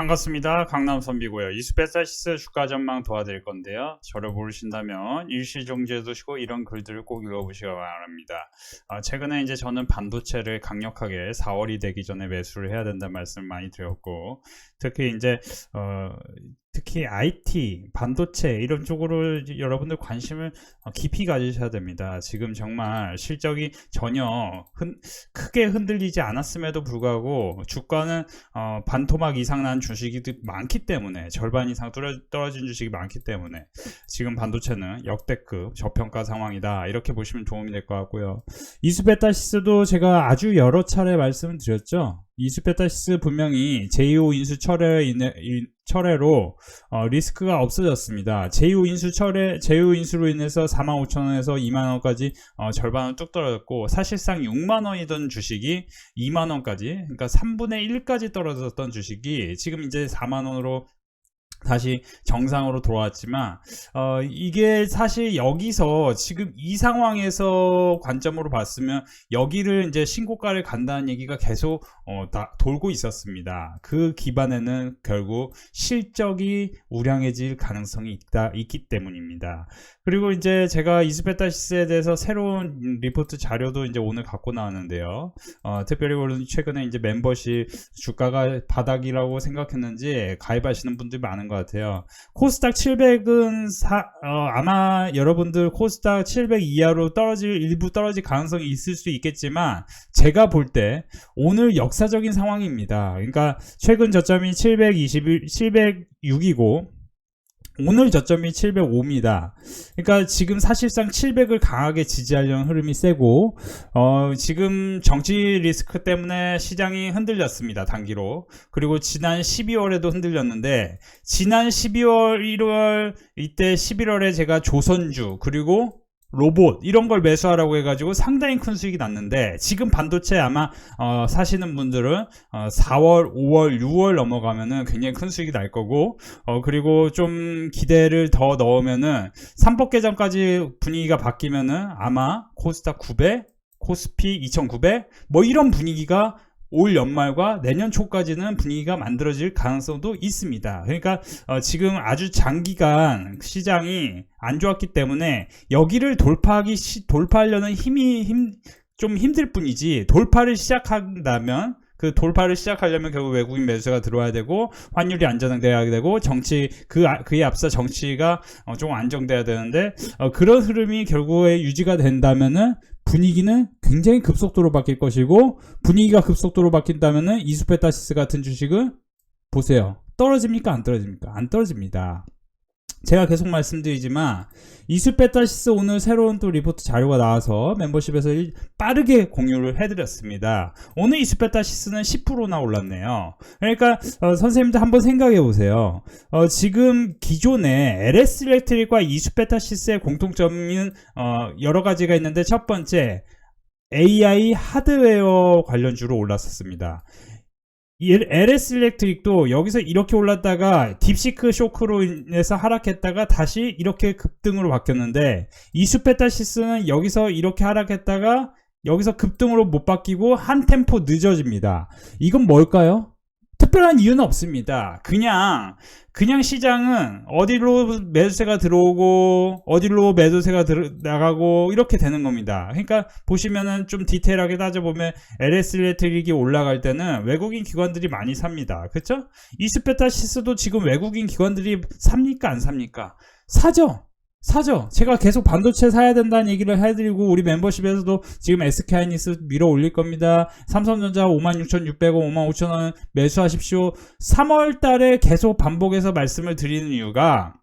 반갑습니다. 강남 선비고요. 이수페사시스 주가 전망 도와드릴 건데요. 저를 모르신다면 일시 정지해 두시고 이런 글들을 꼭 읽어보시기 바랍니다. 아, 최근에 이제 저는 반도체를 강력하게 4월이 되기 전에 매수를 해야 된다는 말씀을 많이 드렸고 특히 이제 어, 특히 IT, 반도체 이런 쪽으로 여러분들 관심을 어, 깊이 가지셔야 됩니다. 지금 정말 실적이 전혀 흔, 크게 흔들리지 않았음에도 불구하고 주가는 어, 반토막 이상 난 주식이 많기 때문에 절반 이상 떨어- 떨어진 주식이 많기 때문에 지금 반도체는 역대급 저평가 상황이다 이렇게 보시면 도움이 될 것 같고요. 이수베타시스도 제가 아주 여러 차례 말씀을 드렸죠. 이수베타시스 분명히 제2호 인수 철회 인해- 인- 철회로 어, 리스크가 없어졌습니다. 제2호 인수 철회, 제2호 인수로 인해서 45,000원에서 2만 원까지 어, 절반은 뚝 떨어졌고, 사실상 6만 원이던 주식이 2만 원까지, 그러니까 3분의 1까지 떨어졌던 주식이 지금 이제 4만 원으로 다시 정상으로 돌아왔지만 어, 이게 사실 여기서 지금 이 상황에서 관점으로 봤으면 여기를 이제 신고가를 간다는 얘기가 계속 어, 다 돌고 있었습니다. 그 기반에는 결국 실적이 우량해질 가능성이 있다 있기 때문입니다. 그리고 이제 제가 이스페타시스에 대해서 새로운 리포트 자료도 이제 오늘 갖고 나왔는데요. 어, 특별히 오늘 최근에 이제 멤버십 주가가 바닥이라고 생각했는지 가입하시는 분들이 많은 것 같아요. 코스닥 700은 아마 여러분들 코스닥 700 이하로 떨어질 일부 떨어질 가능성이 있을 수 있겠지만 제가 볼 때 오늘 역사적인 상황입니다. 그러니까 최근 저점이 721, 706이고 오늘 저점이 705입니다. 그러니까 지금 사실상 700을 강하게 지지하려는 흐름이 세고 어, 지금 정치 리스크 때문에 시장이 흔들렸습니다. 단기로. 그리고 지난 12월에도 흔들렸는데 지난 12월, 1월 이때 11월에 제가 조선주 그리고 로봇 이런 걸 매수하라고 해가지고 상당히 큰 수익이 났는데 지금 반도체 아마 어, 사시는 분들은 어, 4월, 5월, 6월 넘어가면은 굉장히 큰 수익이 날 거고 어, 그리고 좀 기대를 더 넣으면은 삼법 개정까지 분위기가 바뀌면은 아마 코스닥 900, 코스피 2900, 뭐 이런 분위기가 올 연말과 내년 초까지는 분위기가 만들어질 가능성도 있습니다. 그러니까 어, 지금 아주 장기간 시장이 안 좋았기 때문에 여기를 돌파하기 시- 돌파하려는 힘이 힘, 좀 힘들 뿐이지 돌파를 시작한다면 그 돌파를 시작하려면 결국 외국인 매수가 들어와야 되고 환율이 안정돼야 되고 정치 그 아- 그에 앞서 정치가 어, 좀 안정돼야 되는데 어, 그런 흐름이 결국에 유지가 된다면은 분위기는 굉장히 급속도로 바뀔 것이고 분위기가 급속도로 바뀐다면은 이수페타시스 같은 주식은 보세요. 떨어집니까? 안 떨어집니까? 안 떨어집니다. 제가 계속 말씀드리지만 이수페타시스 오늘 새로운 또 리포트 자료가 나와서 멤버십에서 일- 빠르게 공유를 해드렸습니다. 오늘 이수페타시스는 10%나 올랐네요. 그러니까 어, 선생님들 한번 생각해 보세요. 어, 지금 기존에 LS 일렉트릭과 이수페타시스의 공통점은 어, 여러 가지가 있는데 첫 번째 AI 하드웨어 관련주로 올랐었습니다. 이 LS 일렉트릭도 여기서 이렇게 올랐다가 딥시크 쇼크로 인해서 하락했다가 다시 이렇게 급등으로 바뀌었는데 이수페타시스는 여기서 이렇게 하락했다가 여기서 급등으로 못 바뀌고 한 템포 늦어집니다. 이건 뭘까요? 특별한 이유는 없습니다. 그냥 그냥 시장은 어디로 매수세가 들어오고 어디로 매도세가 들어, 나가고 이렇게 되는 겁니다. 그러니까 보시면은 좀 디테일하게 따져보면 LS 일렉트릭이 올라갈 때는 외국인 기관들이 많이 삽니다. 그렇죠? 이스페타시스도 지금 외국인 기관들이 삽니까 안 삽니까? 사죠. 사죠. 제가 계속 반도체 사야 된다는 얘기를 해드리고 우리 멤버십에서도 지금 SK하이닉스 밀어 올릴 겁니다. 삼성전자 56,600원, 55,000원 매수하십시오. 3월 달에 계속 반복해서 말씀을 드리는 이유가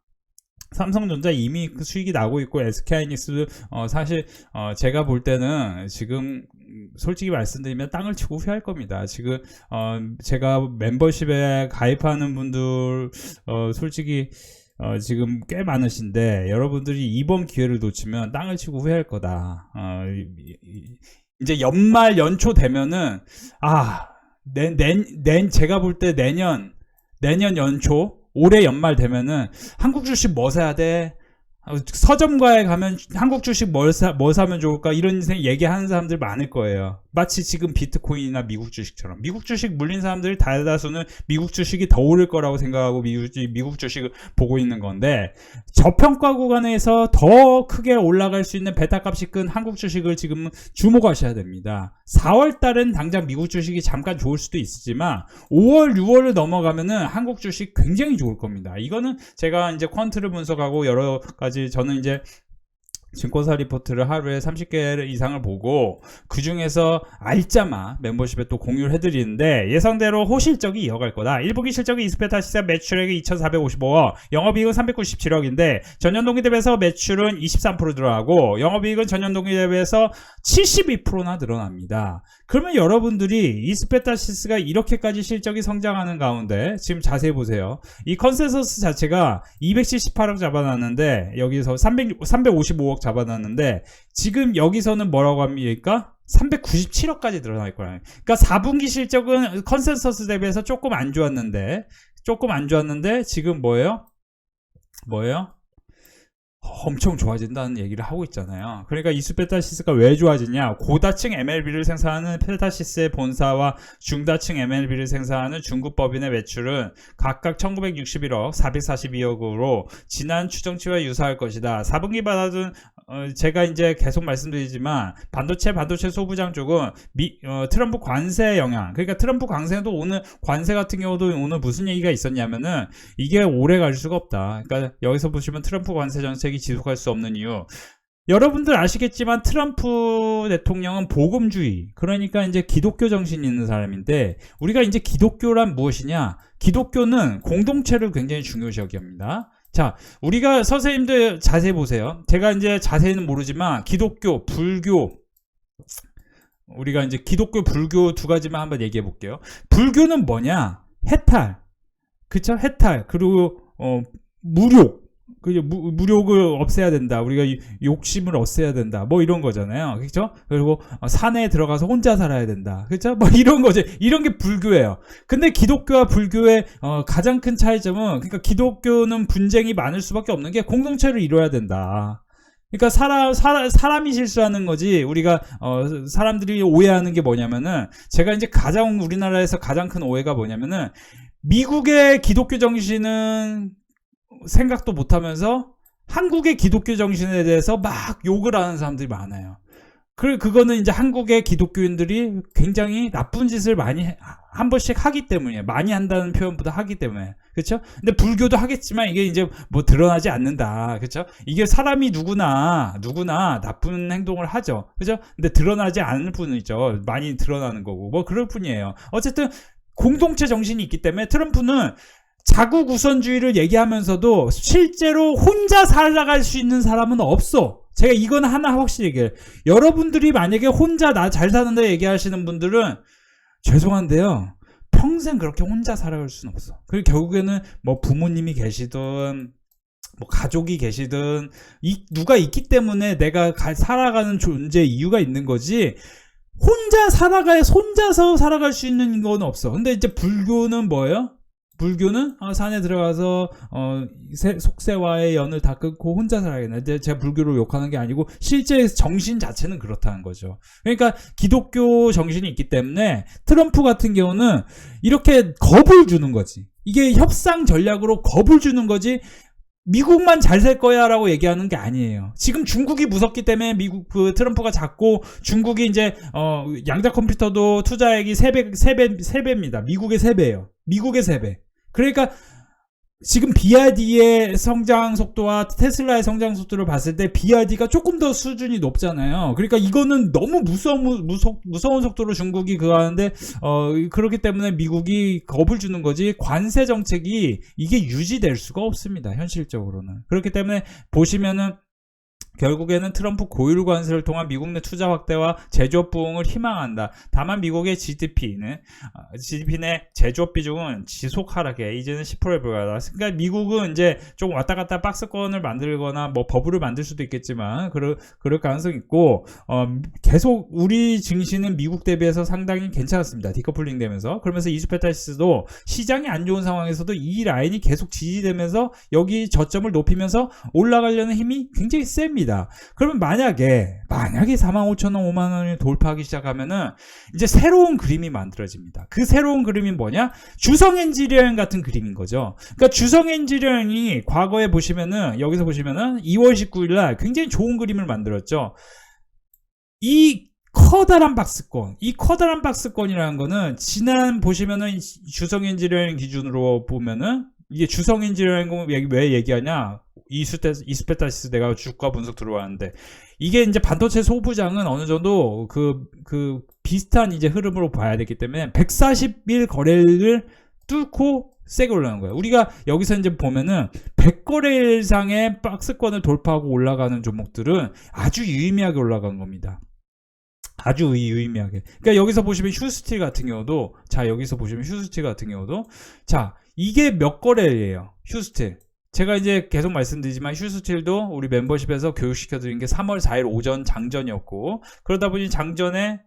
삼성전자 이미 그 수익이 나고 있고 SK하이닉스 어 사실 어 제가 볼 때는 지금 음, 솔직히 말씀드리면 땅을 치고 후회할 겁니다. 지금 어 제가 멤버십에 가입하는 분들 어 솔직히 어, 지금 꽤 많으신데 여러분들이 이번 기회를 놓치면 땅을 치고 후회할 거다. 어, 이제 연말 연초 되면은 아내내 제가 볼 때 내년 내년 연초 올해 연말 되면은 한국 주식 뭐 사야 돼? 어, 서점가에 가면 한국 주식 뭘 사, 뭐 사면 좋을까 이런 생- 얘기하는 사람들 많을 거예요. 마치 지금 비트코인이나 미국 주식처럼 미국 주식 물린 사람들 다다수는 미국 주식이 더 오를 거라고 생각하고 미국, 주식을 보고 있는 건데 저평가 구간에서 더 크게 올라갈 수 있는 베타 값이 큰 한국 주식을 지금 주목하셔야 됩니다. 4월 달은 당장 미국 주식이 잠깐 좋을 수도 있지만 5월, 6월을 넘어가면은 한국 주식 굉장히 좋을 겁니다. 이거는 제가 이제 퀀트를 분석하고 여러 가지 저는 이제 증권사 리포트를 하루에 30개 이상을 보고 그 중에서 알짜마 멤버십에 또 공유를 해드리는데 예상대로 호실적이 이어갈 거다. 1분기 실적이 이스페타 시세 매출액이 2,455억, 영업이익은 397억인데 전년 동기 대비해서 매출은 23% 늘어나고 영업이익은 전년 동기 대비해서 72%나 늘어납니다. 그러면 여러분들이 이스페타시스가 이렇게까지 실적이 성장하는 가운데 지금 자세히 보세요. 이 컨센서스 자체가 278억 잡아놨는데 여기서 300, 355억 잡아놨는데 지금 여기서는 뭐라고 합니까? 397억까지 늘어날 거예요. 그러니까 4분기 실적은 컨센서스 대비해서 조금 안 좋았는데 조금 안 좋았는데 지금 뭐예요? 뭐예요? 엄청 좋아진다는 얘기를 하고 있잖아요. 그러니까 이수 페타시스가 왜 좋아지냐? 고다층 MLB를 생산하는 페타시스의 본사와 중다층 MLB를 생산하는 중국 법인의 매출은 각각 1961억, 442억으로 지난 추정치와 유사할 것이다. 4분기 받아둔 어, 제가 이제 계속 말씀드리지만 반도체 반도체 소부장 쪽은 미, 어, 트럼프 관세 영향. 그러니까 트럼프 관세도 오늘 관세 같은 경우도 오늘 무슨 얘기가 있었냐면은 이게 오래 갈 수가 없다. 그러니까 여기서 보시면 트럼프 관세 정책이 지속할 수 없는 이유. 여러분들 아시겠지만 트럼프 대통령은 복음주의, 그러니까 이제 기독교 정신이 있는 사람인데 우리가 이제 기독교란 무엇이냐? 기독교는 공동체를 굉장히 중요시 여깁니다. 자, 우리가 선생님들 자세히 보세요. 제가 이제 자세히는 모르지만 기독교, 불교 우리가 이제 기독교, 불교 두 가지만 한번 얘기해 볼게요. 불교는 뭐냐? 해탈. 그쵸? 해탈. 그리고 어 무욕. 그 무, 무욕을 없애야 된다. 우리가 이 욕심을 없애야 된다. 뭐 이런 거잖아요. 그렇죠? 그리고 어, 산에 들어가서 혼자 살아야 된다. 그렇죠? 뭐 이런 거지. 이런 게 불교예요. 근데 기독교와 불교의 어, 가장 큰 차이점은 그러니까 기독교는 분쟁이 많을 수밖에 없는 게 공동체를 이뤄야 된다. 그러니까 사람, 사람 사람이 실수하는 거지 우리가 어, 사람들이 오해하는 게 뭐냐면은 제가 이제 가장 우리나라에서 가장 큰 오해가 뭐냐면은 미국의 기독교 정신은 생각도 못하면서 한국의 기독교 정신에 대해서 막 욕을 하는 사람들이 많아요. 그 그거는 이제 한국의 기독교인들이 굉장히 나쁜 짓을 많이 해- 한 번씩 하기 때문이에요. 많이 한다는 표현보다 하기 때문에. 그렇죠? 근데 불교도 하겠지만 이게 이제 뭐 드러나지 않는다. 그렇죠? 이게 사람이 누구나 누구나 나쁜 행동을 하죠. 그렇죠? 근데 드러나지 않을 뿐이죠. 많이 드러나는 거고. 뭐 그럴 뿐이에요. 어쨌든 공동체 정신이 있기 때문에 트럼프는 자국 우선주의를 얘기하면서도 실제로 혼자 살아갈 수 있는 사람은 없어. 제가 이건 하나 확실히 얘기해요. 여러분들이 만약에 혼자 나 잘 사는데 얘기하시는 분들은 죄송한데요. 평생 그렇게 혼자 살아갈 수는 없어. 그리고 결국에는 뭐 부모님이 계시든 뭐 가족이 계시든 이, 누가 있기 때문에 내가 가- 살아가는 존재 이유가 있는 거지. 혼자 살아가야 혼자서 살아갈 수 있는 건 없어. 근데 이제 불교는 뭐예요? 불교는 어, 산에 들어가서 어, 새- 속세와의 연을 다 끊고 혼자 살아야겠는데 제가 불교를 욕하는 게 아니고 실제 정신 자체는 그렇다는 거죠. 그러니까 기독교 정신이 있기 때문에 트럼프 같은 경우는 이렇게 겁을 주는 거지. 이게 협상 전략으로 겁을 주는 거지. 미국만 잘 살 거야라고 얘기하는 게 아니에요. 지금 중국이 무섭기 때문에 미국 그 트럼프가 잡고 중국이 이제 어 양자 컴퓨터도 투자액이 3배 3배 3배입니다. 미국의 3배예요. 미국의 3배. 그러니까 지금 BRD의 성장 속도와 테슬라의 성장 속도를 봤을 때 BRD가 조금 더 수준이 높잖아요. 그러니까 이거는 너무 무서운 무서, 무서운 속도로 중국이 그거 하는데 어 그렇기 때문에 미국이 겁을 주는 거지 관세 정책이 이게 유지될 수가 없습니다. 현실적으로는. 그렇기 때문에 보시면은 결국에는 트럼프 고율 관세를 통한 미국 내 투자 확대와 제조업 부흥을 희망한다. 다만 미국의 GDP는 GDP 내 제조업 비중은 지속 하락해 이제는 10%에 불과하다. 그러니까 미국은 이제 조금 왔다 갔다 박스권을 만들거나 뭐 버블을 만들 수도 있겠지만 그럴 그럴 가능성이 있고 어, 계속 우리 증시는 미국 대비해서 상당히 괜찮았습니다. 디커플링 되면서 그러면서 이수페타시스도 시장이 안 좋은 상황에서도 이 라인이 계속 지지되면서 여기 저점을 높이면서 올라가려는 힘이 굉장히 셉니다. 듭니다. 그러면 만약에 만약에 45,000원, 5만 원을 돌파하기 시작하면은 이제 새로운 그림이 만들어집니다. 그 새로운 그림이 뭐냐? 주성 엔지니어링 같은 그림인 거죠. 그러니까 주성 엔지니어링이 과거에 보시면은 여기서 보시면은 2월 19일 날 굉장히 좋은 그림을 만들었죠. 이 커다란 박스권, 이 커다란 박스권이라는 거는 지난 보시면은 주성 엔지니어링 기준으로 보면은 이게 주성 엔지니어링 왜 얘기하냐? 이스페 이스페타시스 내가 주가 분석 들어왔는데 이게 이제 반도체 소부장은 어느 정도 그, 그 비슷한 이제 흐름으로 봐야 되기 때문에 140일 거래를 뚫고 세게 올라가는 거예요. 우리가 여기서 이제 보면은 100거래 이상의 박스권을 돌파하고 올라가는 종목들은 아주 유의미하게 올라간 겁니다. 아주 유- 유의미하게. 그러니까 여기서 보시면 휴스틸 같은 경우도 자 여기서 보시면 휴스틸 같은 경우도 자 이게 몇 거래예요. 휴스틸. 제가 이제 계속 말씀드리지만 휴스틸도 우리 멤버십에서 교육시켜드린 게 3월 4일 오전 장전이었고 그러다 보니 장전에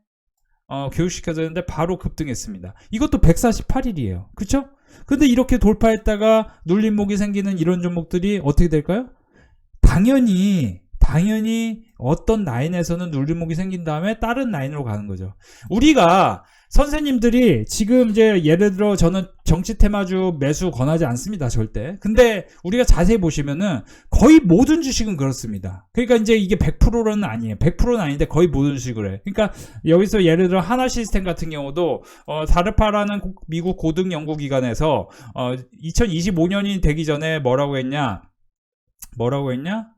어, 교육시켜드렸는데 바로 급등했습니다. 이것도 148일이에요. 그쵸? 근데 이렇게 돌파했다가 눌림목이 생기는 이런 종목들이 어떻게 될까요? 당연히 당연히 어떤 라인에서는 눌림목이 생긴 다음에 다른 라인으로 가는 거죠. 우리가 선생님들이 지금 이제 예를 들어 저는 정치 테마주 매수 권하지 않습니다. 절대. 근데 우리가 자세히 보시면은 거의 모든 주식은 그렇습니다. 그러니까 이제 이게 100%는 아니에요. 100%는 아닌데 거의 모든 주식을 해. 그러니까 여기서 예를 들어 하나 시스템 같은 경우도 어, 다르파라는 고- 미국 고등 연구 기관에서 어, 2025년이 되기 전에 뭐라고 했냐? 뭐라고 했냐?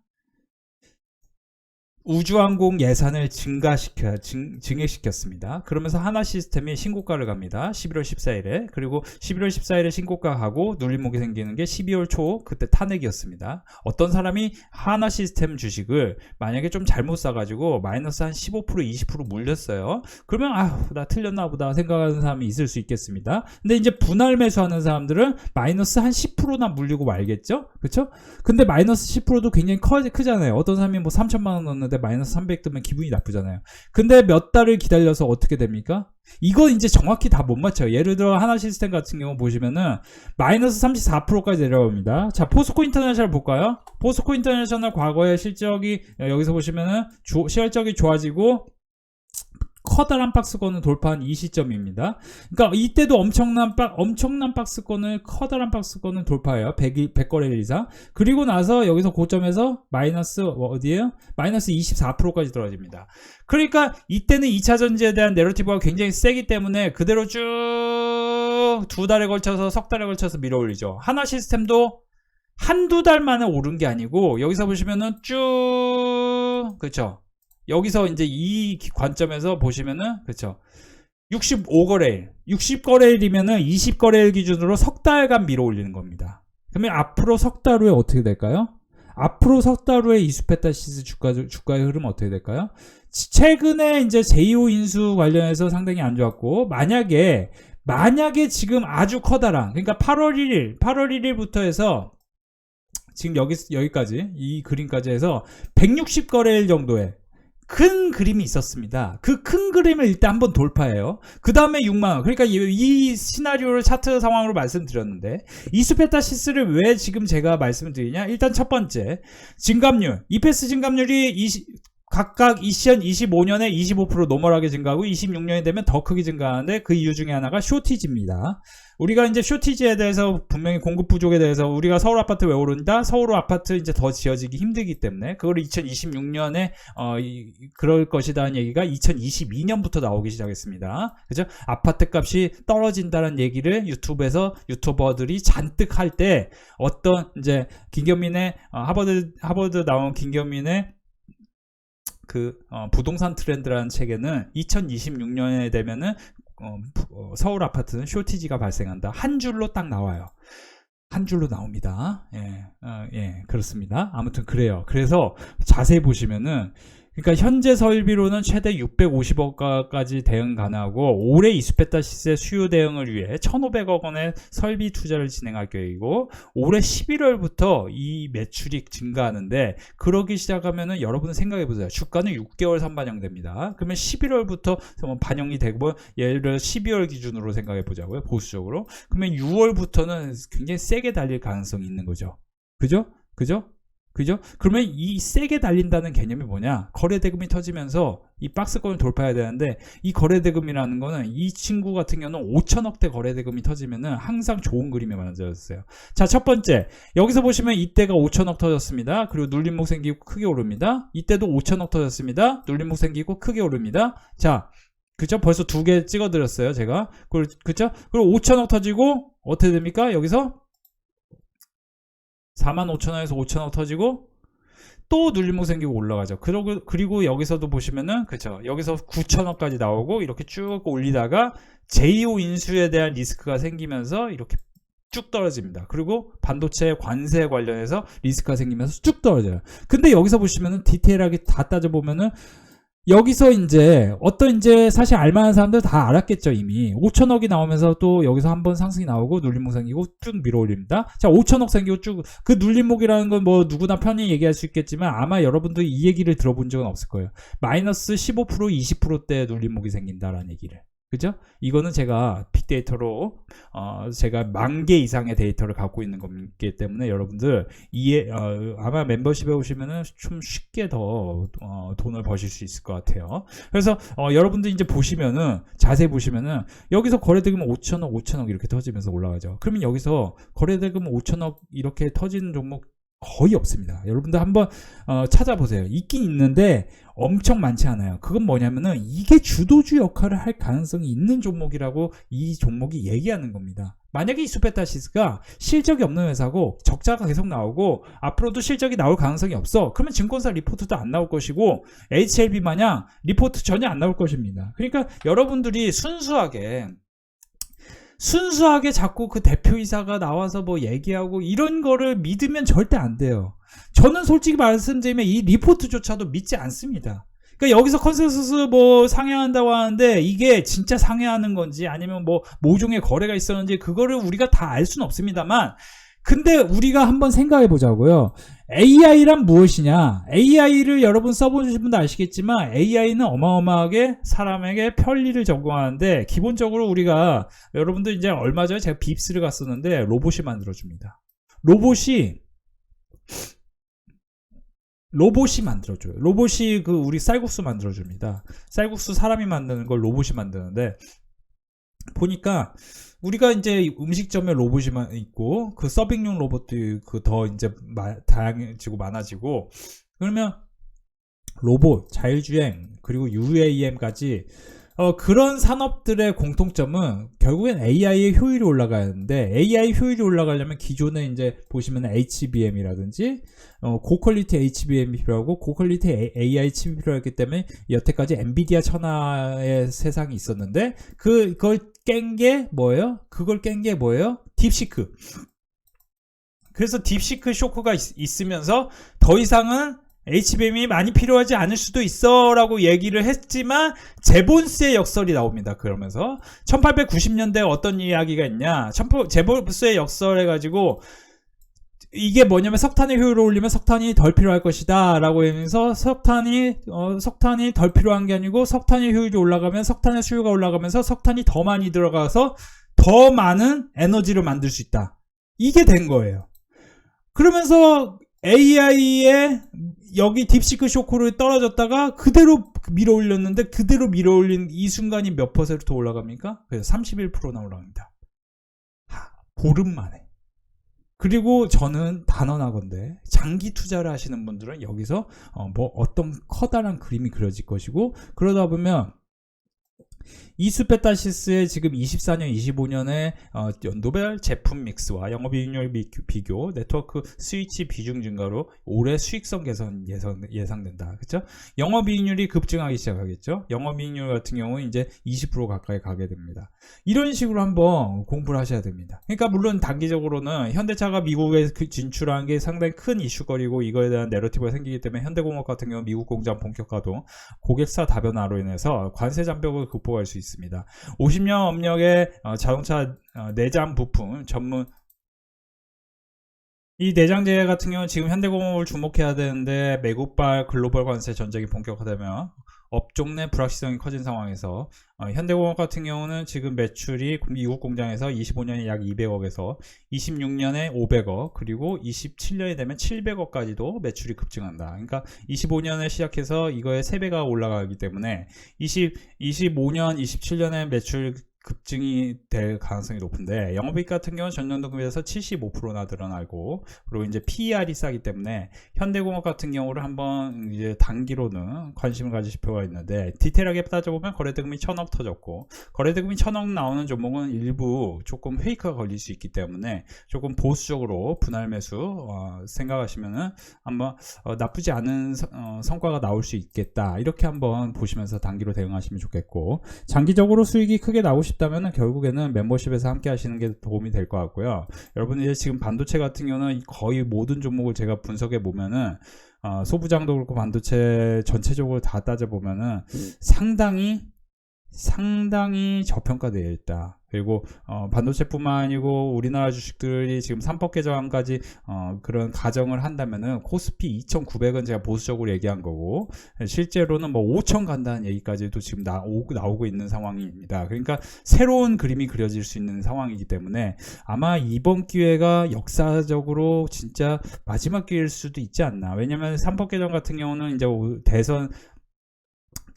우주항공 예산을 증가시켜 증, 증액시켰습니다. 그러면서 하나 시스템이 신고가를 갑니다. 11월 14일에 그리고 11월 14일에 신고가 가고 눌림목이 생기는 게 12월 초 그때 탄핵이었습니다. 어떤 사람이 하나 시스템 주식을 만약에 좀 잘못 사가지고 마이너스 한 15% 20% 물렸어요. 그러면 아나 틀렸나 보다 생각하는 사람이 있을 수 있겠습니다. 근데 이제 분할 매수하는 사람들은 마이너스 한 10%나 물리고 말겠죠? 그렇죠? 근데 마이너스 10%도 굉장히 커, 크잖아요. 어떤 사람이 뭐 3천만 원 넣 었는데 마이너스 300 뜨면 기분이 나쁘잖아요. 근데 몇 달을 기다려서 어떻게 됩니까? 이거 이제 정확히 다 못 맞춰요. 예를 들어 하나 시스템 같은 경우 보시면은 마이너스 34%까지 내려옵니다. 자, 포스코 인터내셔널 볼까요? 포스코 인터내셔널 과거의 실적이 여기서 보시면은 조- 실적이 좋아지고 커다란 박스권을 돌파한 이 시점입니다. 그러니까 이때도 엄청난 박 엄청난 박스권을 커다란 박스권을 돌파해요. 100, 100거래 이상. 그리고 나서 여기서 고점에서 마이너스 뭐 어디에요? 마이너스 24%까지 떨어집니다. 그러니까 이때는 2차 전지에 대한 내러티브가 굉장히 세기 때문에 그대로 쭉 두 달에 걸쳐서 석 달에 걸쳐서 밀어 올리죠. 하나 시스템도 한두 달 만에 오른 게 아니고 여기서 보시면은 쭉 그렇죠. 여기서 이제 이 기- 관점에서 보시면은 그렇죠. 65거래일, 60거래일이면은 20거래일 기준으로 석 달간 밀어 올리는 겁니다. 그러면 앞으로 석 달 후에 어떻게 될까요? 앞으로 석 달 후에 이수페타시스 주가 주가의 흐름 어떻게 될까요? 치- 최근에 이제 제2호 인수 관련해서 상당히 안 좋았고 만약에 만약에 지금 아주 커다란 그러니까 8월 1일 8월 1일부터 해서 지금 여기 여기까지 이 그림까지 해서 160 거래일 정도의 큰 그림이 있었습니다. 그 큰 그림을 일단 한번 돌파해요. 그 다음에 6만원. 그러니까 이, 이 시나리오를 차트 상황으로 말씀드렸는데, 이수페타시스를 왜 지금 제가 말씀을 드리냐? 일단 첫 번째, 증감률. 이페스 증감률이 20, 각각 2025년에 25% 노멀하게 증가하고 26년이 되면 더 크게 증가하는데 그 이유 중에 하나가 쇼티지입니다. 우리가 이제 쇼티지에 대해서 분명히 공급 부족에 대해서 우리가 서울 아파트 왜 오른다? 서울 아파트 이제 더 지어지기 힘들기 때문에 그걸 2026년에 어, 이- 그럴 것이다는 얘기가 2022년부터 나오기 시작했습니다. 그죠? 아파트 값이 떨어진다는 얘기를 유튜브에서 유튜버들이 잔뜩 할 때 어떤 이제 김경민의 어, 하버드 하버드 나온 김경민의 그 어, 부동산 트렌드라는 책에는 2026년에 되면은 어, 부- 어, 서울 아파트는 쇼티지가 발생한다. 한 줄로 딱 나와요. 한 줄로 나옵니다. 예, 어, 예, 그렇습니다. 아무튼 그래요. 그래서 자세히 보시면은 그러니까 현재 설비로는 최대 650억까지 대응 가능하고 올해 이수페타시스의 수요 대응을 위해 1,500억 원의 설비 투자를 진행할 계획이고 올해 11월부터 이 매출이 증가하는데 그러기 시작하면은 여러분은 생각해 보세요. 주가는 6개월 선반영됩니다. 그러면 11월부터 반영이 되고 예를 들어 12월 기준으로 생각해 보자고요. 보수적으로. 그러면 6월부터는 굉장히 세게 달릴 가능성이 있는 거죠. 그죠? 그죠? 그죠? 그러면 이 세게 달린다는 개념이 뭐냐? 거래 대금이 터지면서 이 박스권을 돌파해야 되는데 이 거래 대금이라는 거는 이 친구 같은 경우는 5천억대 거래 대금이 터지면은 항상 좋은 그림이 만들어졌어요. 자, 첫 번째. 여기서 보시면 이때가 5천억 터졌습니다. 그리고 눌림목 생기고 크게 오릅니다. 이때도 5천억 터졌습니다. 눌림목 생기고 크게 오릅니다. 자, 그죠? 벌써 두 개 찍어드렸어요, 제가. 그, 그죠? 그리고 5천억 터지고 어떻게 됩니까? 여기서 4만 5천 원에서 5천 원 터지고 또 눌림목 생기고 올라가죠. 그리고 그리고 여기서도 보시면은 그죠. 여기서 9천 원까지 나오고 이렇게 쭉 올리다가 제2호 인수에 대한 리스크가 생기면서 이렇게 쭉 떨어집니다. 그리고 반도체 관세 관련해서 리스크가 생기면서 쭉 떨어져요. 근데 여기서 보시면은 디테일하게 다 따져보면은 여기서 이제 어떤 이제 사실 알만한 사람들 다 알았겠죠 이미. 5천억이 나오면서 또 여기서 한번 상승이 나오고 눌림목 생기고 쭉 밀어 올립니다. 자 5천억 생기고 쭉 그 눌림목이라는 건 뭐 누구나 편히 얘기할 수 있겠지만 아마 여러분들 이 얘기를 들어본 적은 없을 거예요. 마이너스 15% 20%대 눌림목이 생긴다라는 얘기를 그죠? 이거는 제가 빅데이터로 어, 제가 만 개 이상의 데이터를 갖고 있는 거기 때문에 여러분들 이해 어, 아마 멤버십에 오시면은 좀 쉽게 더 어, 돈을 버실 수 있을 것 같아요. 그래서 어, 여러분들 이제 보시면은 자세히 보시면은 여기서 거래대금 5천억, 5천억 이렇게 터지면서 올라가죠. 그러면 여기서 거래대금 5천억 이렇게 터지는 종목 거의 없습니다. 여러분들 한번 어, 찾아보세요. 있긴 있는데 엄청 많지 않아요. 그건 뭐냐면은 이게 주도주 역할을 할 가능성이 있는 종목이라고 이 종목이 얘기하는 겁니다. 만약에 이 수페타시스가 실적이 없는 회사고 적자가 계속 나오고 앞으로도 실적이 나올 가능성이 없어. 그러면 증권사 리포트도 안 나올 것이고 HLB 마냥 리포트 전혀 안 나올 것입니다. 그러니까 여러분들이 순수하게 순수하게 자꾸 그 대표이사가 나와서 뭐 얘기하고 이런 거를 믿으면 절대 안 돼요. 저는 솔직히 말씀드리면 이 리포트조차도 믿지 않습니다. 그러니까 여기서 컨센서스 뭐 상회한다고 하는데 이게 진짜 상회하는 건지 아니면 뭐 모종의 거래가 있었는지 그거를 우리가 다 알 수는 없습니다만 근데 우리가 한번 생각해 보자고요. AI란 무엇이냐? AI를 여러분 써보신 분도 아시겠지만 AI는 어마어마하게 사람에게 편리를 제공하는데 기본적으로 우리가 여러분들 이제 얼마 전에 제가 빕스를 갔었는데 로봇이 만들어줍니다. 로봇이 로봇이 만들어줘요. 로봇이 그 우리 쌀국수 만들어줍니다. 쌀국수 사람이 만드는 걸 로봇이 만드는데 보니까 우리가 이제 음식점에 로봇이 만- 있고 그 서빙용 로봇도 그 더 이제 마- 다양해지고 많아지고 그러면 로봇, 자율주행 그리고 UAM까지 어, 그런 산업들의 공통점은 결국엔 AI의 효율이 올라가야 하는데 AI 효율이 올라가려면 기존에 이제 보시면 HBM이라든지 어, 고퀄리티 HBM이 필요하고 고퀄리티 AI 칩이 필요했기 때문에 여태까지 엔비디아 천하의 세상이 있었는데 그 그걸 깬 게 뭐예요? 그걸 깬 게 뭐예요? 딥시크. 그래서 딥시크 쇼크가 있, 으면서 더 이상은 HBM이 많이 필요하지 않을 수도 있어 라고 얘기를 했지만 제본스의 역설이 나옵니다. 그러면서 1890년대에 어떤 이야기가 있냐? 제본스의 역설 해가지고 이게 뭐냐면 석탄의 효율을 올리면 석탄이 덜 필요할 것이다 라고 하면서 석탄이 어, 석탄이 덜 필요한 게 아니고 석탄의 효율이 올라가면 석탄의 수요가 올라가면서 석탄이 더 많이 들어가서 더 많은 에너지를 만들 수 있다. 이게 된 거예요. 그러면서 AI의 여기 딥시크 쇼크를 떨어졌다가 그대로 밀어 올렸는데 그대로 밀어 올린 이 순간이 몇 퍼센트 올라갑니까? 그래서 31%나 올라갑니다. 하, 보름 만에. 그리고 저는 단언하건데 장기 투자를 하시는 분들은 여기서 어, 뭐 어떤 커다란 그림이 그려질 것이고 그러다 보면 이수페타시스의 지금 24년, 25년의 어, 연도별 제품 믹스와 영업이익률 비- 비교, 네트워크 스위치 비중 증가로 올해 수익성 개선 예상, 예상된다. 그렇죠? 영업이익률이 급증하기 시작하겠죠? 영업이익률 같은 경우는 이제 20% 가까이 가게 됩니다. 이런 식으로 한번 공부를 하셔야 됩니다. 그러니까 물론 단기적으로는 현대차가 미국에 그 진출한 게 상당히 큰 이슈거리고 이거에 대한 내러티브가 생기기 때문에 현대공업 같은 경우 미국 공장 본격 가동, 고객사 다변화로 인해서 관세 장벽을 극복 할 수 있습니다. 50년 업력의 어, 자동차 어, 내장 부품 전문 이 내장재 같은 경우는 지금 현대공업을 주목해야 되는데 매국발 글로벌 관세 전쟁이 본격화되면 업종 내 불확실성이 커진 상황에서 어, 현대공업 같은 경우는 지금 매출이 미국 공장에서 25년에 약 200억에서 26년에 500억 그리고 27년이 되면 700억까지도 매출이 급증한다. 그러니까 25년을 시작해서 이거의 3배가 올라가기 때문에 20, 25년, 27년에 매출 급증이 될 가능성이 높은데 영업이익 같은 경우는 전년도 금에서 75%나 늘어나고 그리고 이제 PER이 싸기 때문에 현대공업 같은 경우를 한번 이제 단기로는 관심을 가지실 필요가 있는데 디테일하게 따져보면 거래대금이 천억 터졌고 거래대금이 천억 나오는 종목은 일부 조금 페이크가 걸릴 수 있기 때문에 조금 보수적으로 분할 매수 어, 생각하시면은 한번 어, 나쁘지 않은 서- 어, 성과가 나올 수 있겠다. 이렇게 한번 보시면서 단기로 대응하시면 좋겠고 장기적으로 수익이 크게 나고 싶다면 결국에는 멤버십에서 함께 하시는 게 도움이 될 것 같고요. 여러분이 이제 지금 반도체 같은 경우는 거의 모든 종목을 제가 분석해 보면은 어, 소부장도 그렇고 반도체 전체적으로 다 따져 보면은 상당히 상당히 저평가되어 있다. 그리고 어, 반도체뿐만 아니고 우리나라 주식들이 지금 3법 개정안까지 어, 그런 가정을 한다면은 코스피 2,900은 제가 보수적으로 얘기한 거고 실제로는 뭐 5천 간다는 얘기까지도 지금 나오, 나오고 있는 상황입니다. 그러니까 새로운 그림이 그려질 수 있는 상황이기 때문에 아마 이번 기회가 역사적으로 진짜 마지막 기회일 수도 있지 않나. 왜냐면 3법 개정 같은 경우는 이제 오- 대선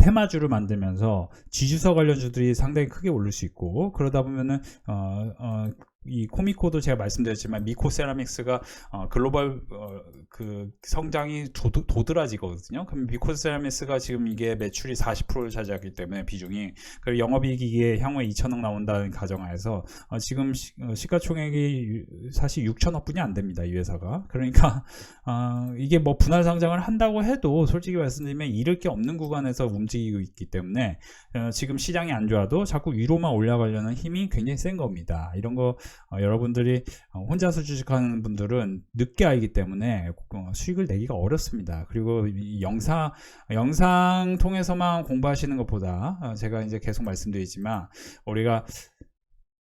테마주를 만들면서 지주서 관련주들이 상당히 크게 오를 수 있고 그러다 보면은 어, 어, 이 코미코도 제가 말씀드렸지만 미코 세라믹스가 어, 글로벌 어, 그 성장이 도드, 도드라지거든요. 그럼 미코 세라믹스가 지금 이게 매출이 40%를 차지하기 때문에 비중이 그리고 영업이익이 향후에 2천억 나온다는 가정하에서 어, 지금 시, 어, 시가총액이 유- 사실 6천억뿐이 안 됩니다. 이 회사가 그러니까 어, 이게 뭐 분할 상장을 한다고 해도 솔직히 말씀드리면 잃을 게 없는 구간에서 움직이고 있기 때문에 어, 지금 시장이 안 좋아도 자꾸 위로만 올라가려는 힘이 굉장히 센 겁니다. 이런 거 어, 여러분들이 어, 혼자서 주식하는 분들은 늦게 알기 때문에 어, 수익을 내기가 어렵습니다. 그리고 이 영상 영상 통해서만 공부하시는 것보다 어, 제가 이제 계속 말씀드리지만 우리가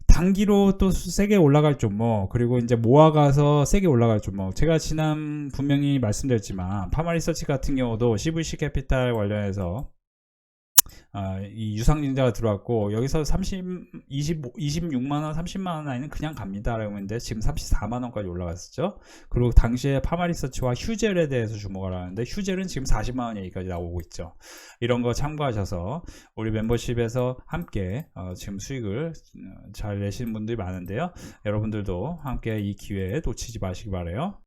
단기로 또 세게 올라갈 종목 그리고 이제 모아가서 세게 올라갈 종목 제가 지난 분명히 말씀드렸지만 파마리서치 같은 경우도 CVC 캐피탈 관련해서 아, 이 유상증자가 들어왔고 여기서 30, 25, 26만 원, 30만 원 라인은 그냥 갑니다라고 했는데 지금 34만 원까지 올라갔었죠. 그리고 당시에 파마리서치와 휴젤에 대해서 주목을 하는데 휴젤은 지금 40만 원 얘기까지 나오고 있죠. 이런 거 참고하셔서 우리 멤버십에서 함께 어, 지금 수익을 어, 잘 내시는 분들이 많은데요. 여러분들도 함께 이 기회에 놓치지 마시기 바래요.